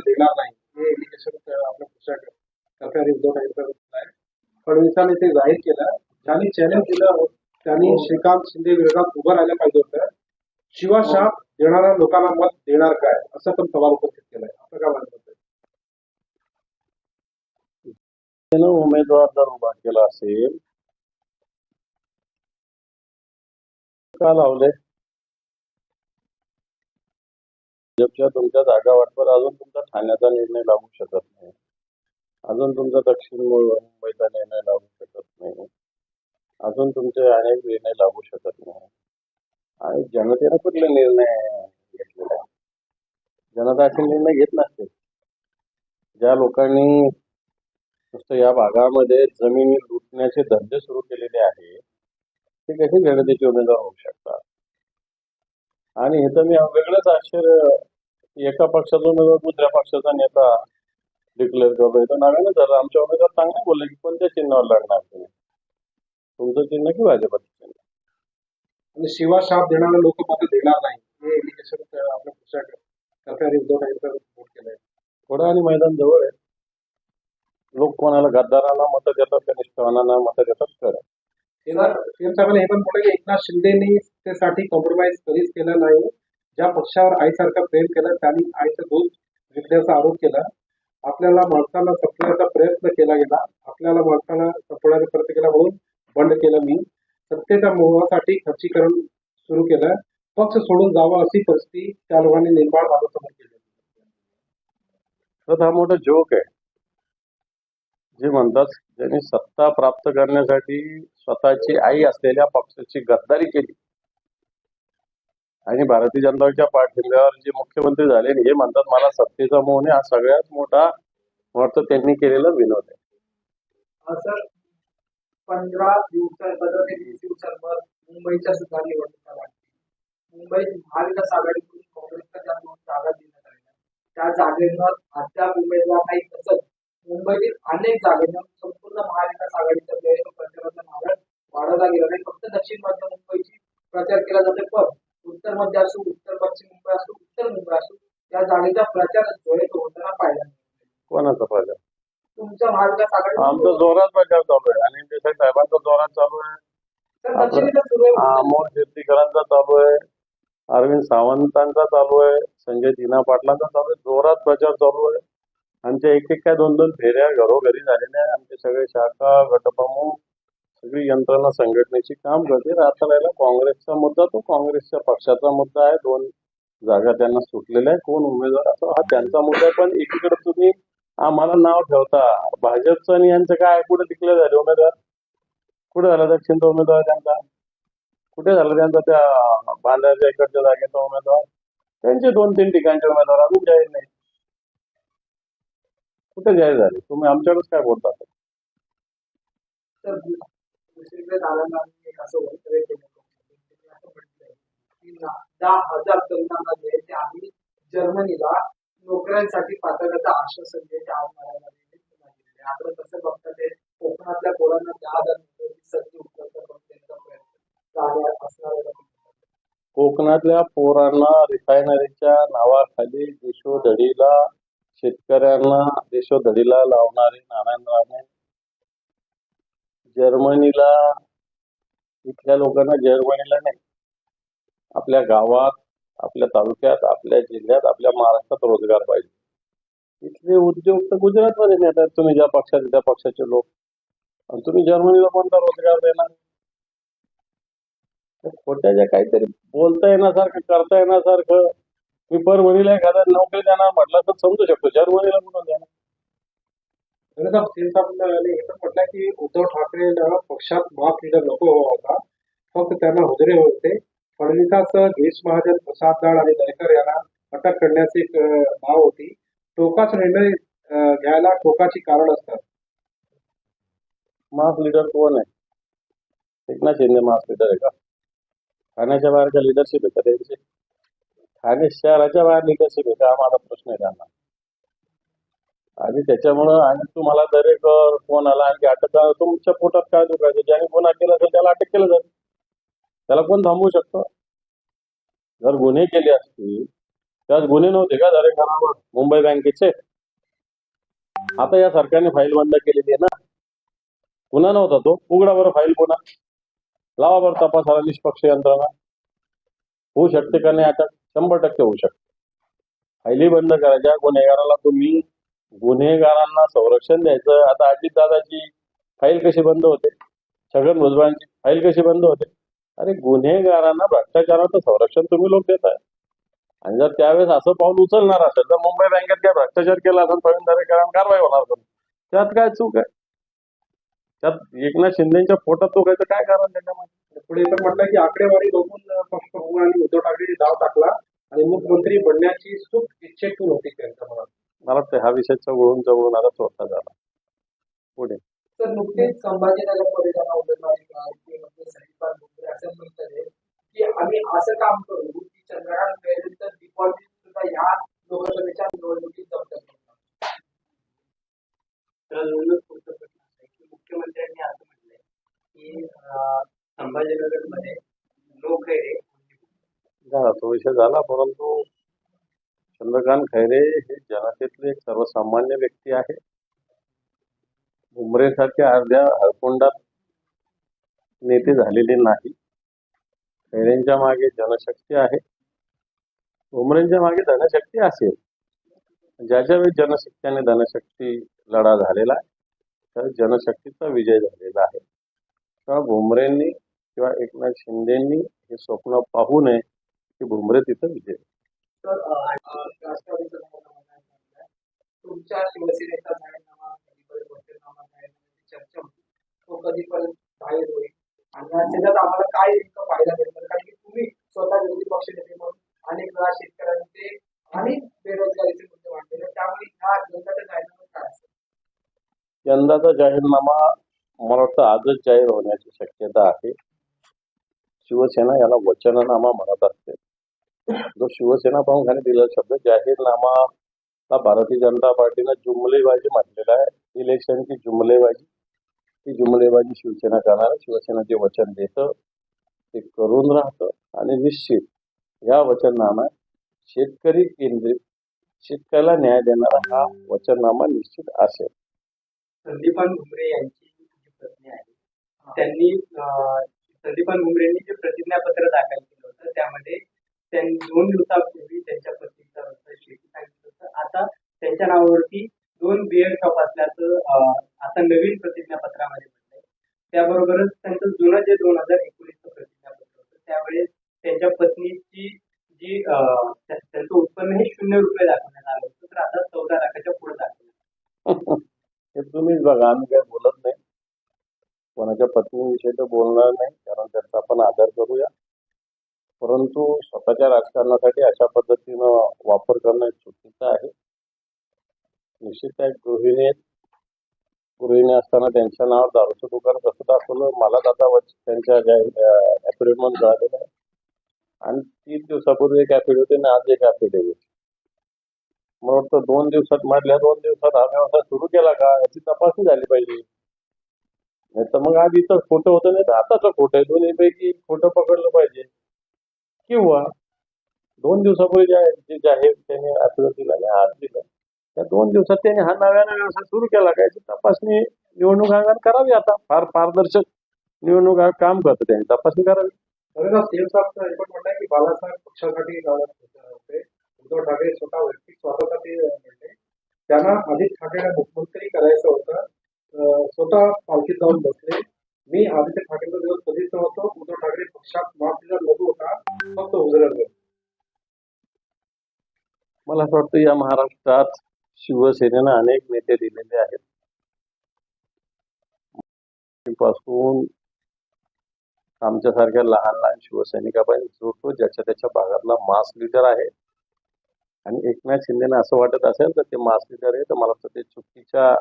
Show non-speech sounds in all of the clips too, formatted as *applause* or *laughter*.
देणार नाही. हे आपल्या पुढच्या सरकारी उद्धव ठाकरे फडणवीसांनी ते जाहीर केलं. ज्यांनी चॅलेंज दिलं त्यांनी श्रीकांत शिंदे विरोधात उभं राहायला पाहिजे होतं. शिवाशाप देणाऱ्या लोकांना मत देणार काय? असं पण सवाल उपस्थित केलाय. आपलं काय म्हणत होतं त्यानं उमेदवार जर उभा केला असेल का लावले भाजपच्या तुमच्या जागा वाटवर अजून तुमचा ठाण्याचा निर्णय लागू शकत नाही. अजून तुमचा दक्षिण मुंबईचा निर्णय लागू शकत नाही. अजून तुमचे अनेक निर्णय लागू शकत नाही. आणि जनतेनं कुठले निर्णय घेतलेले आहे जनता असे निर्णय घेत नसते. ज्या लोकांनी नुसतं या भागामध्ये जमिनी लुटण्याचे धंदे सुरू केलेले आहे ते कसे जनतेचे उमेदवार होऊ शकतात? आणि हे तर मी वेगळंच आश्चर्य एका पक्षाचा उमेदवार दुसऱ्या पक्षाचा नेता डिक्लेअर करतो इथं नव्यानं झालं. आमच्या उमेदवार चांगले बोलले की कोणत्या चिन्हावर लढणार तुम्ही? तुमचं चिन्ह की भाजपचं चिन्ह? आणि शिवाशाप देणारे लोक मत देणार नाही. हे इंडिकेशन आपल्या पुढच्या सरकारी उद्धव ठाकरे रिपोर्ट केलंय. थोडं आणि मैदान जवळ आहे. लोक कोणाला गद्दाराला मतं देतात का निष्ठावानांना मतं देतात? खरं साहेबांनी हे पण म्हटलं की एकनाथ शिंदेनी त्यासाठी कॉम्प्रोमाइज कधीच केलं नाही. ज्या पक्षावर आईसारखा प्रेम केला त्यांनी आईचा दूध विकण्याचा आरोप केला. आपल्याला माणसाला संपण्याचा प्रयत्न केला गेला. आपल्याला माणसाला संपवण्याचा प्रयत्न केला म्हणून बंड केलं मी. सत्तेच्या मोहासाठी खर्चीकरण सुरू केलं. पक्ष सोडून जावा अशी परिस्थिती त्या लोकांनी निर्माण माझ्यासमोर केली. तर हा मोठा जोक आहे. जे म्हणतात ज्यांनी सत्ता प्राप्त करण्यासाठी स्वतःची आई असलेल्या पक्षाची गद्दारी केली. आणि भारतीय जनता पाठिंब्यावर जे मुख्यमंत्री झाले हे म्हणतात मला सत्तेचा मोह आहे हा सगळ्यात मोठा वाटतं त्यांनी केलेला विनोद आहे. पंधरा दिवसांवर मुंबईच्या सुद्धा निवडणुका मुंबईत महाविकास आघाडीकडून काँग्रेसच्या ज्या दोन जागा देण्यात त्या जागेवर अद्याप उमेदवार नाही तसंच मुंबईतील अनेक जागेवर संपूर्ण महाविकास आघाडीचा प्रचाराचा मार्ग वाढवला गेला. नाही फक्त दक्षिण मध्य मुंबईची प्रचार केला जातो पण उत्तर मध्य असो उत्तर पश्चिम मुंबई असो उत्तर मुंबई असो या जागेचा प्रचार जोरात होताना पाहिला. कोणाचा फायदा तुमच्या महाविकास आघाडी आमचा जोरात प्रचार चालू आहे. आणि देसाई साहेबांचा जोरात चालू आहे. अमोल कीर्तीकरांचा चालू आहे. अरविंद सावंतांचा चालू आहे. संजय दिना पाटलांचा चालू आहे. जोरात प्रचार चालू आहे. आमच्या एक एक काय दोन दोन फेऱ्या घरोघरी झालेल्या आहे आमचे सगळे शाखा गटप्रमुख सगळी यंत्रणा संघटनेची काम करते. आता राहिला काँग्रेसचा मुद्दा तो काँग्रेसच्या पक्षाचा मुद्दा आहे. दोन जागा त्यांना सुटलेल्या आहे कोण उमेदवार असो हा त्यांचा मुद्दा पण एकीकडे तुम्ही आम्हाला नाव ठेवता. भाजपचं आणि यांचं काय? कुठे डिक्लेअर झाले उमेदवार? कुठे झाला दक्षिणचा उमेदवार त्यांचा? कुठे झाला त्यांचा त्या बांधाच्या इकडच्या जागेचा उमेदवार? त्यांचे दोन तीन ठिकाणचे उमेदवार. अजून जाहीर नाही. कुठे जाहीर झाले तुम्ही आमच्याकडेच काय बोलता तर दुसरीकडे दादांना आम्ही एक असं वक्तव्य केलं त्यांनी असं म्हटलंय की ना- दहा हजार तरुणांना जे आहे ते आम्ही जर्मनीला नोकऱ्यांसाठी पात्रतेचं आश्वासन जे आहे ते आज. आपण कसं बघता ते कोकणातल्या पोरांना दहा हजार संधी उपलब्ध करून देण्याचा प्रयत्न असणार. कोकणातल्या पोरांना रिफायनरीच्या नावाखाली देशोधडीला शेतकऱ्यांना देशोधडीला लावणारे नारायण राणे. जर्मनीला इथल्या लोकांना जर्मनीला नाही. आपल्या गावात आपल्या तालुक्यात आपल्या जिल्ह्यात आपल्या महाराष्ट्रात रोजगार पाहिजे. इथले उद्योग तर गुजरातमध्ये नेतात. तुम्ही ज्या पक्षाचे त्या पक्षाचे लोक. आणि तुम्ही जर्मनीला कोणता रोजगार देणार? त्या खोट्या ज्या काहीतरी बोलता येण्यासारखं करता येण्यासारखं. मी परभणीला एखादा नोकरी देणार म्हटलं तर समजू शकतो. जर्मनीला कुठून देणार? खरं तर हे पण म्हटलं की उद्धव ठाकरेंना पक्षात मास लीडर नको हवा होता. फक्त त्यांना हुजरे होते. फडणवीसासह गिरीश महाजन प्रसाद दाड आणि दयकर यांना अटक करण्याची एक भाव होती. टोकाच निर्णय घ्यायला टोकाची कारण असतात. माफ लीडर कोण आहे? एकनाथ शिंदे माफ लीडर आहे का? ठाण्याच्या बाहेरच्या लिडरशिप आहे का त्यांची? ठाणे शहराच्या बाहेर लिडरशिप आहे का? हा माझा प्रश्न आहे त्यांना. आणि त्याच्यामुळं आणि तुम्हाला दरेकर फोन आला आणखी अटक तुमच्या पोटात काय दुखायचं? ज्याने गुन्हा केला असेल त्याला अटक केलं जाईल त्याला कोण थांबवू शकतो? जर गुन्हे केले असतील त्यात गुन्हे नव्हते का? दरेकरांवर मुंबई बँकेचे? आता या सरकारने फाईल बंद केलेली आहे ना. गुन्हा नव्हता तो. उघडा बरं फाईल गुन्हा. लावा बरं तपासाला निष्पक्ष यंत्रणा. होऊ शकते का नाही आता? शंभर टक्के होऊ शकते. फाईली बंद करायच्या गुन्हेगाराला तुम्ही गुन्हेगारांना संरक्षण द्यायचं. आता अजितदादाची फाईल कशी बंद होते? छगन भुजबळांची फाईल कशी बंद होते? अरे गुन्हेगारांना भ्रष्टाचाराचं संरक्षण तुम्ही लोक देत आहे आणि जर त्यावेळेस असं पाऊल उचलणार असेल तर मुंबई बँकेत काय भ्रष्टाचार केला असेल प्रवीण दरेकरांना कारवाई होणार असेल? त्यात काय चूक आहे? त्यात एकनाथ शिंदेच्या फोटात तो काय काय कारण त्याच्यामध्ये? पुढे तर म्हटलं की आकडेवारी बघून पक्षप्रमुख आणि उद्धव ठाकरे डाव टाकला आणि मुख्यमंत्री बनण्याची सुख इच्छेतून होती त्यांच्या मनात. मला वाटतं हा विषय चवळून चवळून आता चोरता झाला. पुढे. तर नुकतेच म्हणजे असं म्हणतात की आम्ही असं काम करू की चंद्रकांत खैरेंचं डिपॉझिट सुद्धा ह्या लोकसभेच्या निवडणुकीत जप्त करणार तर अजूनच पुढचा प्रश्न असा आहे की मुख्यमंत्र्यांनी असं म्हटलंय की संभाजीनगरमध्ये लोक आहे झाला तो विषय झाला परंतु चंद्रकांत खैरे हे जनतेतले एक सर्वसामान्य व्यक्ती आहे. भुमरेसारख्या अर्ध्या हळकुंडात नेते झालेले नाही. खैरेंच्या मागे जनशक्ती आहे. भुमरेंच्या मागे धनशक्ती असेल. ज्याच्या वेळी जनशक्तीने धनशक्ती लढा झालेला आहे तर जनशक्तीचा विजय झालेला आहे. तेव्हा भुमरेंनी किंवा एकनाथ शिंदेंनी हे स्वप्न पाहू नये की भुमरे तिथं विजय तुमच्या शिवसेनेचा जाहीरनामा कधीपर्यंत वचननामा जाहीरनाम्याची चर्चा होती. तो कधीपर्यंत जाहीर होईल. आणि त्याच्यात आम्हाला काय नेमकं फायदा भेटणार कारण की तुम्ही स्वतः विरोधी पक्ष नेते म्हणून अनेक वेळा शेतकऱ्यांचे आणि बेरोजगारीचे मुद्दे मांडलेले त्यामुळे ह्या यंदाचा जाहीरनामा काय असेल? यंदाचा जाहीरनामा मला वाटतं आजच जाहीर होण्याची शक्यता आहे. शिवसेना याला वचननामा म्हणत असते. जो शिवसेना प्रमुखाने दिलेला शब्द जाहीरनामा ला भारतीय जनता पार्टीनं जुमलेबाजी म्हटलेला आहे. इलेक्शनची जुमलेबाजी ती जुमलेबाजी शिवसेना करणार शिवसेना जे वचन देतं ते करून राहतं आणि निश्चित या वचननामा शेतकरी केंद्रित शेतकऱ्याला न्याय देणारा हा वचननामा निश्चित असेल. संदीपान घुमरे यांची जी पत्नी आहे त्यांनी संदीपान घुमरेंनी जे प्रतिज्ञापत्र दाखल केलं होतं त्यामध्ये त्यांनी दोन दिवसापूर्वी त्यांच्या पत्नीचा शेती सांगितलं होतं. आता त्यांच्या नावावरती दोन बिअर शॉप असल्याचं आता नवीन प्रतिज्ञापत्रामध्ये म्हटलंय. त्याबरोबरच त्यांचं जुनं जे दोन हजार एकोणीसचं प्रतिज्ञापत्र होतं त्यावेळेस त्यांच्या पत्नीची जी त्यांचं उत्पन्न हे शून्य रुपये दाखवण्यात आलं होतं तर आता चौदा लाखाच्या पुढे दाखवलं *laughs* तुम्हीच बघा आम्ही काही बोलत नाही. कोणाच्या पत्नीविषयी तर बोलणार नाही कारण त्यांचा आपण आदर करूया. परंतु स्वतःच्या राजकारणासाठी अशा पद्धतीनं वापर करणं चुकीचं आहे. निश्चित त्या गृहिणी गृहिणी असताना त्यांच्या नावावर दारूचं दुकान कसं दाखवलं? मला आता वच- त्यांच्या ऍफिडेव्हिट झालेलं आहे. आणि तीन दिवसापूर्वी एक होते आणि आज एक ऍफिडेव्हिट मला वाटतं दोन दिवसात म्हटल्या दोन दिवसात हा व्यवसाय सुरू केला का याची तपासणी झाली पाहिजे. नाही तर मग आधीचं खोटं होतं नाही तर आताचं खोटं आहे. दोन्हीपैकी खोटं पकडलं पाहिजे. किंवा दोन दिवसापूर्वी ज्या जे जाहीर त्याने ऍफिडेव्हिट दिला आणि आज दिलं. त्या दोन दिवसात त्याने हा नव्यानं व्यवसाय सुरू केला. काय तपासणी निवडणूक आयोगाने करावी आता. फार पारदर्शक निवडणूक आयोग काम करतं त्यांनी. तपासणी करावी. खरं सीएम साहेब पण म्हणताय की बाळासाहेब पक्षासाठी लढत होते. उद्धव ठाकरे स्वतः वैयक्तिक स्वार्थासाठी म्हणले. त्यांना आदित्य ठाकरेला मुख्यमंत्री करायचं होतं. स्वतः पालखीत जाऊन बसले. मी आदित्य ठाकरेचा दिवस कधीच नव्हतो उद्धव ठाकरे पक्षात महाराष्ट्राचा लघु होता फक्त उजळलं मला असं वाटतं या महाराष्ट्रात शिवसेनेनं अनेक नेते दिलेले आहेत. पासून आमच्यासारख्या लहान लहान शिवसैनिकापर्यंत जोडतो ज्याच्या त्याच्या भागातला मास लीडर आहे. आणि एकनाथ शिंदेना असं वाटत असेल तर ते मास लिडर आहे तर मला वाटतं ते चुकीच्या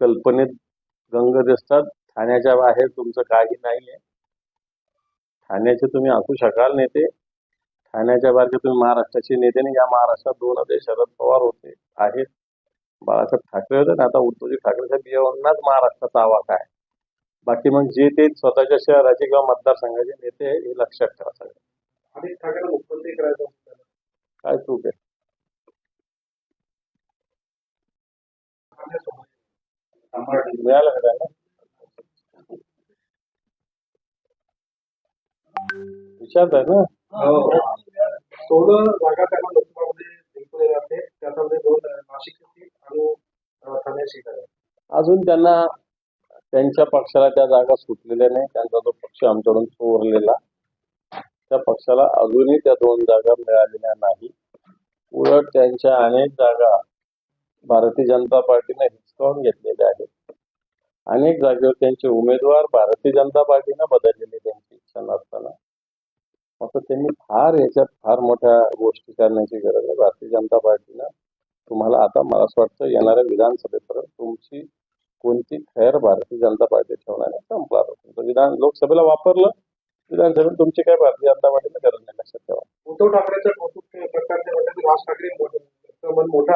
कल्पनेत गंग दिसतात. ठाण्याच्या बाहेर तुमचं काही नाही आहे ठाण्याचे तुम्ही असू शकाल नेते. ठाण्याच्या बाहेरचे तुम्ही महाराष्ट्राचे नेते नाही या महाराष्ट्रात दोन होते शरद पवार होते आहेत. बाळासाहेब ठाकरे होते आणि आता उद्धवजी ठाकरे साहेब यावरूनच महाराष्ट्राचा आवाज आहे. बाकी मग जे ते स्वतःच्या शहराचे किंवा मतदारसंघाचे नेते आहे, हे लक्षात ठेवा सगळं. ठाकरेला मुख्यमंत्री करायचं काय चूक आहे? मिळालं का विचारताय ना? सोळा जागा त्यांना लोकसभामध्ये जिंकले जाते. त्याच्यामध्ये दोन आणि अजून त्यांना त्यांच्या पक्षाला त्या जागा सुटलेल्या नाही. त्यांचा जो पक्ष आमच्याकडून चोरलेला त्या पक्षाला अजूनही त्या दोन जागा मिळालेल्या नाही. उलट त्यांच्या अनेक जागा भारतीय जनता पार्टीने हिसकावून घेतलेल्या आहेत. अनेक जागेवर त्यांचे उमेदवार भारतीय जनता पार्टीनं बदललेले त्यांची शिक्षण असताना. मग त्यांनी फार याच्यात फार मोठ्या गोष्टी करण्याची गरज आहे. भारतीय जनता पार्टीनं तुम्हाला आता मला असं वाटतं येणाऱ्या विधानसभेपर्यंत तुमची कोणती खैर भारतीय जनता पार्टी ठेवणार संपला तुमचं विधान लोकसभेला वापरलं विधानसभेत तुमची काय भारतीय जनता पार्टीला गरज नाही. लक्षात ठेवा. उद्धव ठाकरेचं कौतुक राज ठाकरे मोठा